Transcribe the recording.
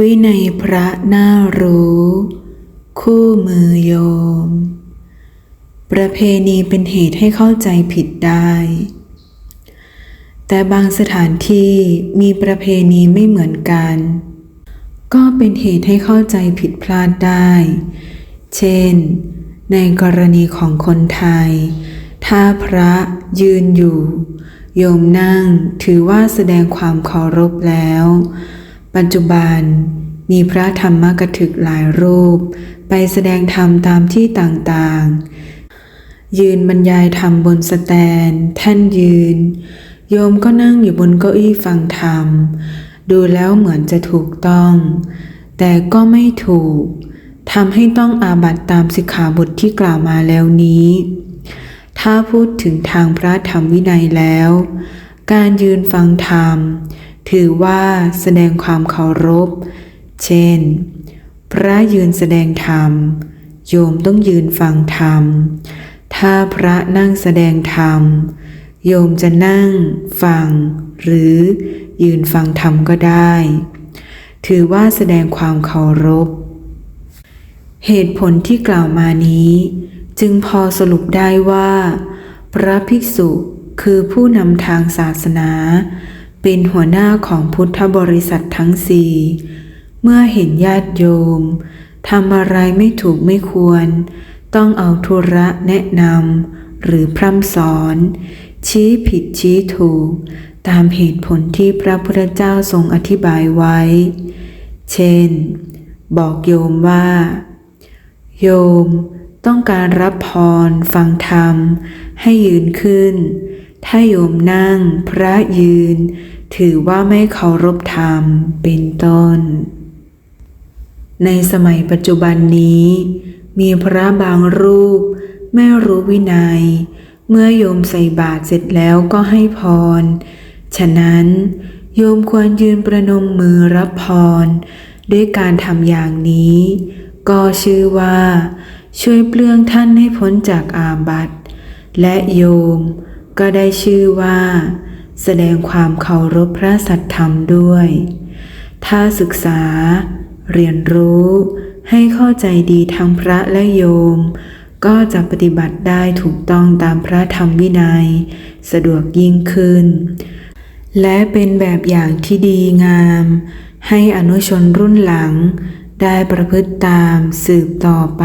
วินัยพระน่ารู้ คู่มือโยม ประเพณีเป็นเหตุให้เข้าใจผิดได้ แต่บางสถานที่มีประเพณีไม่เหมือนกัน ก็เป็นเหตุให้เข้าใจผิดพลาดได้ เช่น ในกรณีของคนไทย ถ้าพระยืนอยู่ โยมนั่งถือว่าแสดงความเคารพแล้ว ปัจจุบันมีพระธรรมกถึกหลายรูป ไปแสดงธรรมตามที่ต่างๆ ยืนบรรยายธรรมบนสแตน แท่นยืน โยมก็นั่งอยู่บนเก้าอี้ฟังธรรม ดูแล้วเหมือนจะถูกต้อง แต่ก็ไม่ถูกทำให้ต้องอาบัตตามสิกขาบทที่กล่าวมาแล้วนี้ ถ้าพูดถึงทางพระธรรมวินัยแล้ว การยืนฟังธรรม ถือว่าแสดงความเคารพ เช่น พระยืนแสดงธรรม โยมต้องยืนฟังธรรม ถ้าพระนั่งแสดงธรรม โยมจะนั่ง ฟัง หรือยืนฟังธรรมก็ได้ ถือว่าแสดงความเคารพ เหตุผลที่กล่าวมานี้ จึงพอสรุปได้ว่า พระภิกษุคือผู้นำทางศาสนา เป็นหัวหน้าของพุทธบริษัททั้งสี่เมื่อเห็นญาติโยมทำอะไรไม่ถูกไม่ควร ต้องเอาธุระแนะนำหรือพร่ำสอน ชี้ผิดชี้ถูก ตามเหตุผลที่พระพุทธเจ้าทรงอธิบายไว้ เช่น บอกโยมว่า โยมต้องการรับพรฟังธรรม ให้ยืนขึ้น ถ้าโยมนั่งพระยืน ถือว่าไม่เคารพธรรมเป็นต้น ในสมัยปัจจุบันนี้ มีพระบางรูป ไม่รู้วินัย เมื่อโยมใส่บาตรเสร็จแล้วก็ให้พร ฉะนั้น โยมควรยืนประนมมือรับพร ด้วยการทำอย่างนี้ ก็ชื่อว่า ช่วยเปลื้องท่านให้พ้นจากอาบัติ และโยม ก็ได้ชื่อว่า แสดงความเคารพพระสัทธรรมด้วย ถ้าศึกษา เรียนรู้ให้เข้าใจดีทั้งพระและโยม ก็จะปฏิบัติได้ถูกต้องตามพระธรรมวินัย สะดวกยิ่งขึ้น และเป็นแบบอย่างที่ดีงาม ให้อนุชนรุ่นหลังได้ประพฤติตามสืบต่อไป